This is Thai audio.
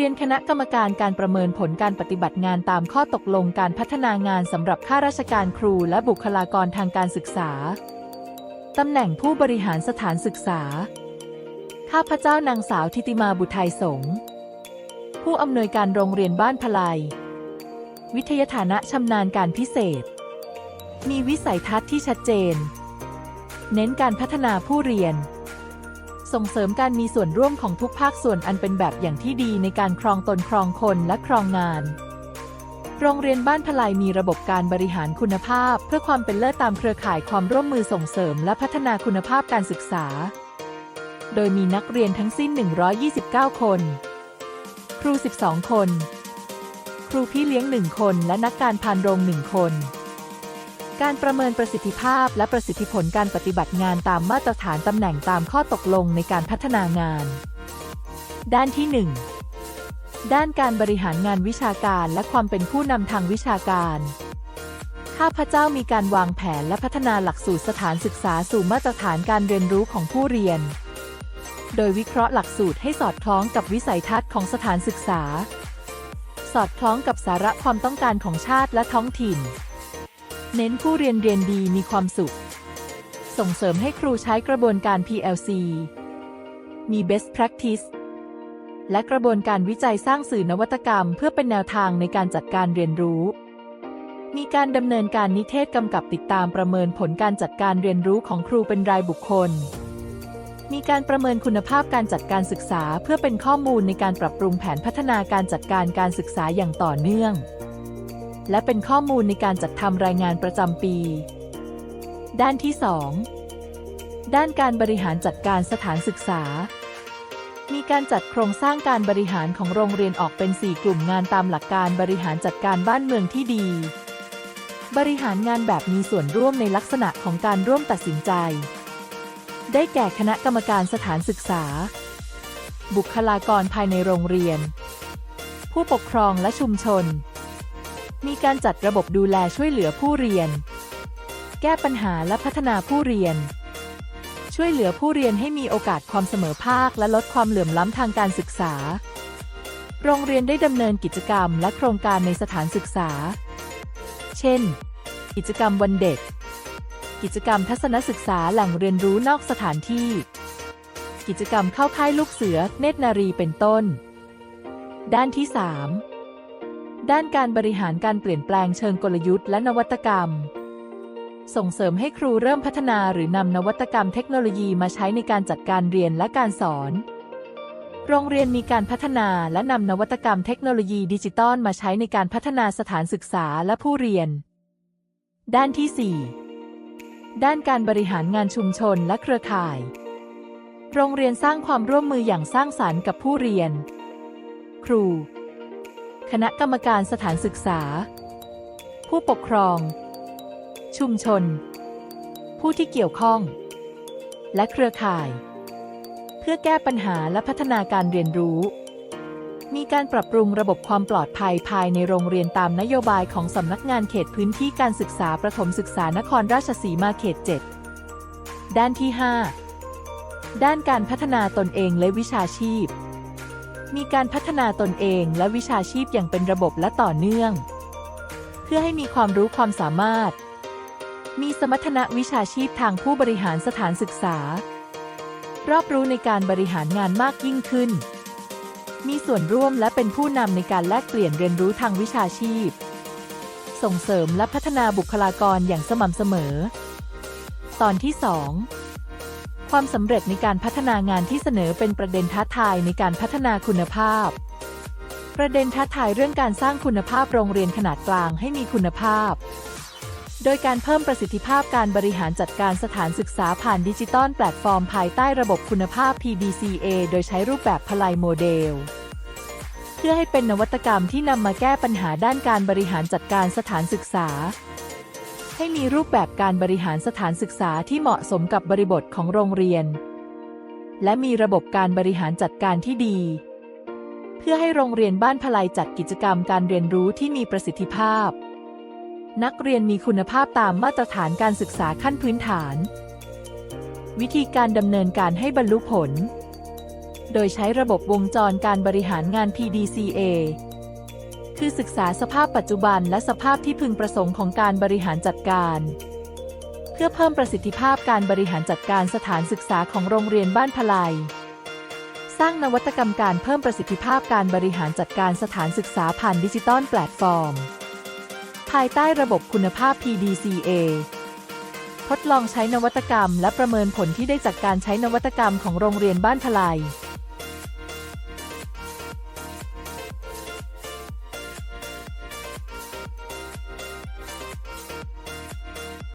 เรียนคณะกรรมการการประเมินผลการปฏิบัติงานตามข้อตกลงการพัฒนางานสำหรับข้าราชการครูและบุคลากรทางการศึกษา ตำแหน่งผู้บริหารสถานศึกษา ข้าพเจ้านางสาวทิติมาบุทัยสงผู้อำนวยการโรงเรียนบ้านพลายวิทยาฐานะชำนาญการพิเศษ มีวิสัยทัศน์ที่ชัดเจน เน้นการพัฒนาผู้เรียน ส่งเสริมการมีส่วนร่วมของทุกภาคส่วนอันเป็นแบบอย่างที่ดีในการครองตนครองคนและครองงาน โรงเรียนบ้านพลายมีระบบการบริหารคุณภาพ เพื่อความเป็นเลิศตามเครือข่ายความร่วมมือส่งเสริมและพัฒนาคุณภาพการศึกษา โดยมีนักเรียนทั้งสิ้น 129 คน ครู 12 คน ครูพี่เลี้ยง 1 คน และนักการพานโรง 1 คน การประเมินประสิทธิภาพและประสิทธิผลการปฏิบัติงานตามมาตรฐานตำแหน่งตามข้อตกลงในการพัฒนางาน ด้านที่ 1 ด้านการบริหารงานวิชาการและความเป็นผู้นำทางวิชาการข้าพเจ้ามีการวางแผนและพัฒนาหลักสูตรสถานศึกษาสู่มาตรฐานการเรียนรู้ของผู้เรียน โดยวิเคราะห์หลักสูตรให้สอดคล้องกับวิสัยทัศน์ของสถานศึกษา สอดคล้องกับสาระความต้องการของชาติและท้องถิ่น เน้นผู้เรียนเรียนดีมีความสุข ส่งเสริมให้ครูใช้กระบวนการ PLC มี best practice และกระบวนการวิจัยสร้างสื่อนวัตกรรม เพื่อเป็นแนวทางในการจัดการเรียนรู้ มีการดำเนินการนิเทศกำกับติดตามประเมินผลการจัดการเรียนรู้ของครูเป็นรายบุคคล มีการประเมินคุณภาพการจัดการศึกษา เพื่อเป็นข้อมูลในการปรับปรุงแผนพัฒนาการจัดการการศึกษาอย่างต่อเนื่อง และเป็นข้อมูลในการจัดทำรายงานประจำปี ด้านที่ 2 ด้านการบริหารจัดการสถานศึกษา มีการจัดโครงสร้างการบริหารของโรงเรียนออกเป็น 4 กลุ่มงานตามหลักการบริหารจัดการบ้านเมืองที่ดี บริหารงานแบบมีส่วนร่วมในลักษณะของการร่วมตัดสินใจ ได้แก่คณะกรรมการสถานศึกษา บุคลากรภายในโรงเรียน ผู้ปกครองและชุมชน มีการจัดระบบดูแลช่วยเหลือผู้เรียน แก้ปัญหาและพัฒนาผู้เรียน ช่วยเหลือผู้เรียนให้มีโอกาสความเสมอภาคและลดความเหลื่อมล้ำทางการศึกษา โรงเรียนได้ดำเนินกิจกรรมและโครงการในสถานศึกษา เช่น กิจกรรมวันเด็ก กิจกรรมทัศนศึกษาแหล่งเรียนรู้นอกสถานที่ กิจกรรมเข้าค่ายลูกเสือ เนตรนารีเป็นต้น ด้านที่ 3 ด้านการบริหารการเปลี่ยนแปลงเชิงกลยุทธ์และนวัตกรรม ส่งเสริมให้ครูเริ่มพัฒนาหรือนำนวัตกรรมเทคโนโลยีมาใช้ในการจัดการเรียนและการสอน โรงเรียนมีการพัฒนาและนำนวัตกรรมเทคโนโลยีดิจิตอลมาใช้ในการพัฒนาสถานศึกษาและผู้เรียน ด้านที่ 4 ด้านการบริหารงานชุมชนและเครือข่าย โรงเรียนสร้างความร่วมมืออย่างสร้างสรรค์กับผู้เรียน ครู คณะกรรมการสถานศึกษา ผู้ปกครอง ชุมชน ผู้ที่เกี่ยวข้อง และเครือข่าย เพื่อแก้ปัญหาและพัฒนาการเรียนรู้ มีการปรับปรุงระบบความปลอดภัยภายในโรงเรียนตามนโยบายของสำนักงานเขตพื้นที่การศึกษาประถมศึกษานครราชสีมาเขต 7 ด้านที่ 5 ด้านการพัฒนาตนเองและวิชาชีพ มีการพัฒนาตนเองและวิชาชีพอย่างเป็นระบบและต่อเนื่อง เพื่อให้มีความรู้ความสามารถ มีสมรรถนะวิชาชีพทางผู้บริหารสถานศึกษา รอบรู้ในการบริหารงานมากยิ่งขึ้น มีส่วนร่วมและเป็นผู้นำในการแลกเปลี่ยนเรียนรู้ทางวิชาชีพ ส่งเสริมและพัฒนาบุคลากรอย่างสม่ำเสมอ ตอนที่ 2 ความสำเร็จในการพัฒนางานที่เสนอเป็นประเด็นท้าทายในการพัฒนาคุณภาพ ประเด็นท้าทายเรื่องการสร้างคุณภาพโรงเรียนขนาดกลางให้มีคุณภาพ โดยการเพิ่มประสิทธิภาพการบริหารจัดการสถานศึกษาผ่านดิจิตอลแพลตฟอร์มภายใต้ระบบคุณภาพ PDCA โดยใช้รูปแบบพลายโมเดลเพื่อให้เป็นนวัตกรรมที่นำมาแก้ปัญหาด้านการบริหารจัดการสถานศึกษา ให้มีรูปแบบการบริหารสถานศึกษาที่เหมาะสมกับบริบทของโรงเรียน และมีระบบการบริหารจัดการที่ดี เพื่อให้โรงเรียนบ้านพลายจัดกิจกรรมการเรียนรู้ที่มีประสิทธิภาพ นักเรียนมีคุณภาพตามมาตรฐานการศึกษาขั้นพื้นฐาน วิธีการดำเนินการให้บรรลุผล โดยใช้ระบบวงจรการบริหารงาน PDCA คือศึกษาสภาพปัจจุบันและสภาพที่พึงประสงค์ของการบริหารจัดการ เพื่อเพิ่มประสิทธิภาพการบริหารจัดการสถานศึกษาของโรงเรียนบ้านพลายสร้างนวัตกรรมการเพิ่มประสิทธิภาพการบริหารจัดการสถานศึกษาผ่านดิจิตอลแพลตฟอร์ม ภายใต้ระบบคุณภาพ PDCA ทดลองใช้นวัตกรรมและประเมินผลที่ได้จากการใช้นวัตกรรมของโรงเรียนบ้านพลาย